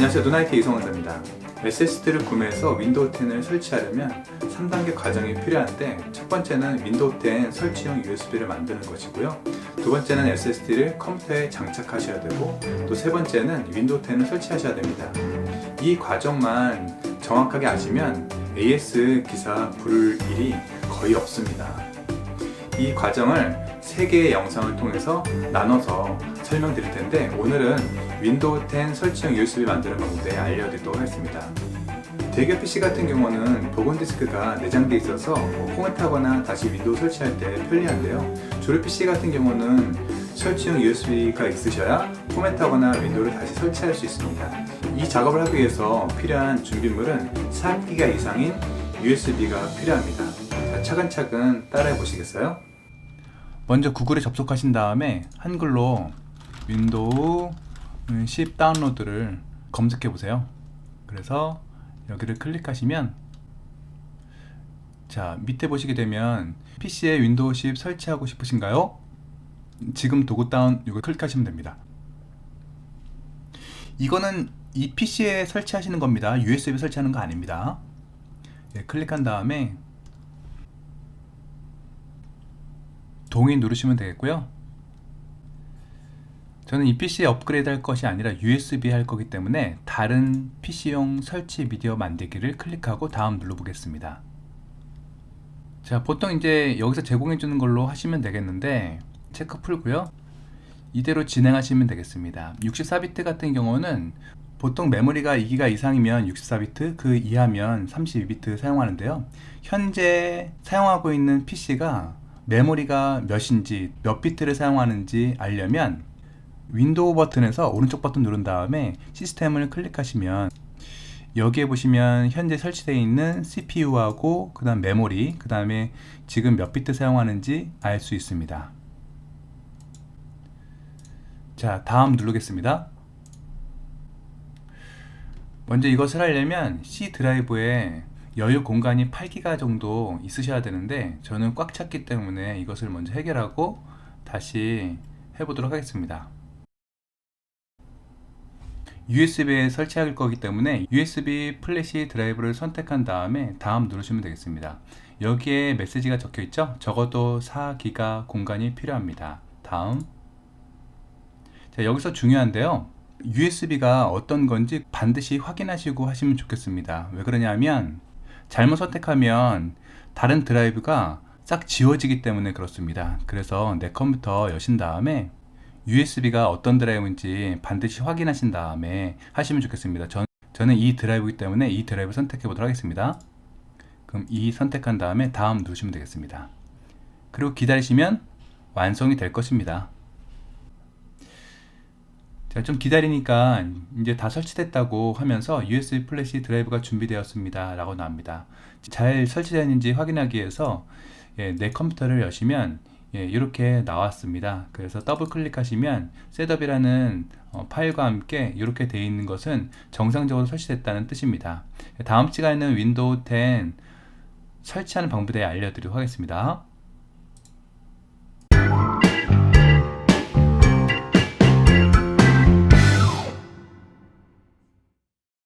안녕하세요. 누나이트 이성원입니다. SSD를 구매해서 윈도우 10을 설치하려면 3단계 과정이 필요한데 첫 번째는 윈도우 10 설치용 USB를 만드는 것이고요. 두 번째는 SSD를 컴퓨터에 장착하셔야 되고 또 세 번째는 윈도우 10을 설치하셔야 됩니다. 이 과정만 정확하게 아시면 AS 기사 부를 일이 거의 없습니다 이 과정을 세 개의 영상을 통해서 나눠서 설명드릴 텐데 오늘은 윈도우 10 설치형 USB 만드는 방법에 알려드리도록 하겠습니다. 대기업 PC 같은 경우는 보건 디스크가 내장되어 있어서 뭐 포맷하거나 다시 윈도우 설치할 때 편리한데요. 조립 PC 같은 경우는 설치형 USB가 있으셔야 포맷하거나 윈도우를 다시 설치할 수 있습니다. 이 작업을 하기 위해서 필요한 준비물은 4기가 이상인 USB가 필요합니다. 자, 차근차근 따라해 보시겠어요? 먼저 구글에 접속하신 다음에 한글로 윈도우 10 다운로드를 검색해 보세요. 그래서 여기를 클릭하시면 자 밑에 보시게 되면 PC에 윈도우 10 설치하고 싶으신가요? 지금 도구 다운 이거 클릭하시면 됩니다. 이거는 이 PC에 설치하시는 겁니다. USB 설치하는 거 아닙니다. 예, 클릭한 다음에 동의 누르시면 되겠고요. 저는 이 PC에 업그레이드 할 것이 아니라 USB 할 거기 때문에 다른 PC용 설치 미디어 만들기를 클릭하고 다음 눌러보겠습니다. 자, 보통 이제 여기서 제공해 주는 걸로 하시면 되겠는데 체크 풀고요. 이대로 진행하시면 되겠습니다. 64비트 같은 경우는 보통 메모리가 2기가 이상이면 64비트, 그 이하면 32비트 사용하는데요. 현재 사용하고 있는 PC가 메모리가 몇인지 몇 비트를 사용하는지 알려면 윈도우 버튼에서 오른쪽 버튼 누른 다음에 시스템을 클릭하시면 여기에 보시면 현재 설치되어 있는 CPU하고 그 다음 메모리 그 다음에 지금 몇 비트 사용하는지 알 수 있습니다. 자 다음 누르겠습니다. 먼저 이것을 하려면 C 드라이브에 여유 공간이 8기가 정도 있으셔야 되는데 저는 꽉 찼기 때문에 이것을 먼저 해결하고 다시 해보도록 하겠습니다. USB에 설치할 거기 때문에 USB 플래시 드라이브를 선택한 다음에 다음 누르시면 되겠습니다. 여기에 메시지가 적혀 있죠? 적어도 4기가 공간이 필요합니다. 다음. 자, 여기서 중요한데요. USB가 어떤 건지 반드시 확인하시고 하시면 좋겠습니다. 왜 그러냐면 잘못 선택하면 다른 드라이브가 싹 지워지기 때문에 그렇습니다. 그래서 내 컴퓨터 여신 다음에 USB가 어떤 드라이브인지 반드시 확인하신 다음에 하시면 좋겠습니다. 전, 저는 이 드라이브이기 때문에 이 드라이브 선택해 보도록 하겠습니다. 그럼 이 선택한 다음에 다음 누르시면 되겠습니다. 그리고 기다리시면 완성이 될 것입니다 자, 좀 기다리니까 이제 다 설치됐다고 하면서 USB 플래시 드라이브가 준비되었습니다 라고 나옵니다. 잘 설치되었는지 확인하기 위해서 예, 내 컴퓨터를 여시면 예, 이렇게 나왔습니다. 그래서 더블 클릭하시면 셋업이라는 어, 파일과 함께 이렇게 되어 있는 것은 정상적으로 설치됐다는 뜻입니다. 다음 시간에는 윈도우 10 설치하는 방법에 대해 알려드리도록 하겠습니다